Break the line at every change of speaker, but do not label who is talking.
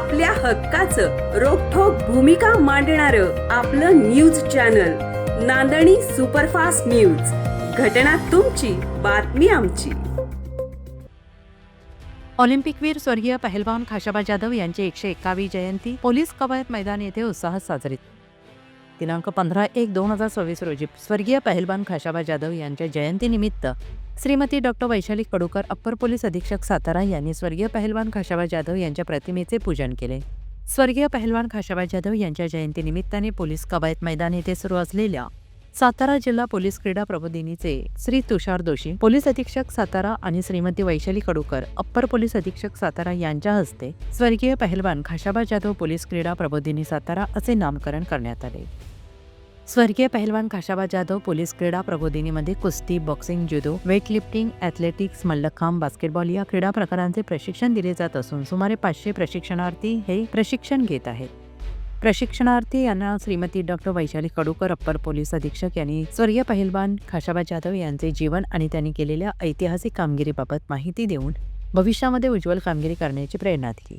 आपल्या हक्काचं रोखोक भूमिका मांडणार आपलं news channel Nandani superfast news. घटना तुमची बातमी आमची.
ऑलिम्पिकवीर स्वर्गीय पहलवान खाशाबा जाधव यांची एकशे एकावी जयंती पोलीस कवायत मैदान येथे उत्साहात साजरी दिनांक पंधरा एक दोन हजार सव्वीस रोजी स्वर्गीय पहलवान खाशाबा जाधव यांच्या जयंतीनिमित्त Shrimati doctor Vaishali Kadukar upper police अधीक्षक सातारा यांनी स्वर्गीय पहलवान खाशाबा जाधव यांच्या प्रतिमेचे पूजन केले. स्वर्गीय पहलवान खाशाबा जाधव यांच्या जयंतीनिमित्ताने पोलीस कवायत मैदान येथे सुरू असलेल्या सातारा जिल्हा पोलीस क्रीडा प्रबोधिनीचे श्री तुषार दोशी पोलीस अधीक्षक सातारा आणि श्रीमती वैशाली कडूकर अप्पर पोलीस अधीक्षक सातारा यांच्या हस्ते स्वर्गीय पहलवान खाशाबा जाधव पोलीस क्रीडा प्रबोधिनी सातारा असे नामकरण करण्यात आले. स्वर्गीय पहलवान खाशाबा जाधव पोलीस क्रीडा प्रबोधिनीमध्ये कुस्ती boxing judo weightlifting athletics mallakhamb basketball या क्रीडा प्रकारांचे प्रशिक्षण दिले जात असून सुमारे पाचशे प्रशिक्षणार्थी हे प्रशिक्षण घेत आहेत. प्रशिक्षणार्थी यांना Shrimati doctor Vaishali Kadukar upper police अधीक्षक यांनी स्वर्गीय पहिलवान खाशाबा जाधव यांचे जीवन आणि त्यांनी केलेल्या ऐतिहासिक कामगिरीबाबत माहिती देऊन भविष्यामध्ये उज्ज्वल कामगिरी करण्याची प्रेरणा दिली.